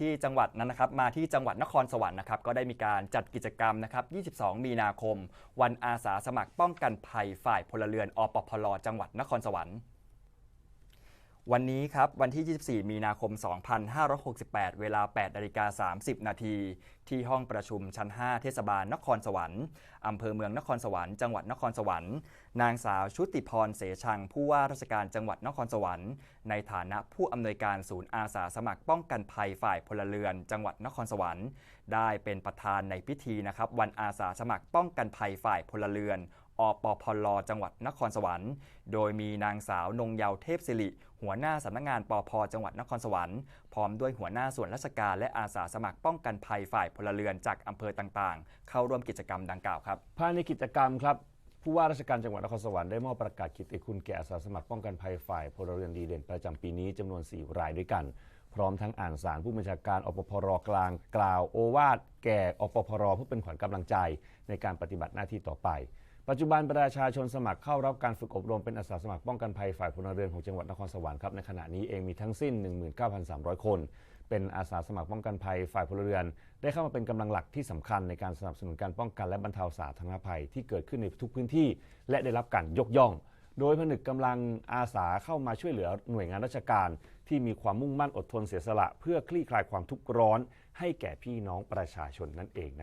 ที่จังหวัดนั้นนะครับมาที่จังหวัดนครสวรรค์นะครับก็ได้มีการจัดกิจกรรมนะครับ 22 มีนาคม วันอาสาสมัครป้องกันภัยฝ่ายพลเรือนอปพลจังหวัดนครสวรรค์ วันนี้ครับวันที่ 24 มีนาคม 2568 เวลา8นาฬิกา30 นาที ที่ห้องประชุมชั้น 5 เทศบาลนครสวรรค์อำเภอเมืองนครสวรรค์จังหวัดนครสวรรค์ นางสาวชุติพรเสชัง ผู้ว่าราชการจังหวัดนครสวรรค์ ในฐานะผู้อำนวยการศูนย์อาสาสมัครป้องกันภัยฝ่ายพลเรือน จังหวัดนครสวรรค์ ได้เป็นประธานในพิธีนะครับวันอาสาสมัครป้องกันภัยฝ่ายพลเรือน อปพลจังหวัดนครสวรรค์ โดยมีนางสาวนงเยาวเทพศิริ หัวหน้าสำนักงานปพจังหวัดนครสวรรค์ พร้อมด้วยหัวหน้าส่วนราชการและอาสาสมัครป้องกันภัยฝ่ายพลเรือนจากอำเภอต่างๆ เข้าร่วมกิจกรรมดังกล่าวครับ ภายในกิจกรรมครับผู้ว่าราชการจังหวัดนครสวรรค์ได้มอบประกาศกิตติคุณแก่อาสาสมัครป้องกันภัยฝ่ายพลเรือนดีเด่นประจำปีนี้จำนวน 4 รายด้วยกัน พร้อมทั้งอ่านสารผู้บัญชาการอปพรกลางกล่าวโอวาทแก่อปพรผู้เป็นขวัญกำลังใจในการปฏิบัติหน้าที่ต่อไป ปัจจุบันประชาชนสมัครเข้ารับการฝึกอบรมเป็นอาสาสมัครป้องกันภัยฝ่ายพลเรือนของจังหวัดนครสวรรค์ครับในขณะนี้เองมีทั้งสิ้น 19,300 คน เป็นอาสาสมัครป้องกันภัยฝ่ายพลเรือน ได้เข้ามาเป็นกำลังหลักที่สำคัญในการสนับสนุนการป้องกันและบรรเทาสาธารณภัยที่เกิดขึ้นในทุกพื้นที่ และได้รับการยกย่อง โดยผนึกกำลังอาสาเข้ามาช่วยเหลือหน่วยงานราชการ ที่มีความมุ่งมั่นอดทนเสียสละ เพื่อคลี่คลายความทุกข์ร้อน ให้แก่พี่น้องประชาชนนั่นเองนะ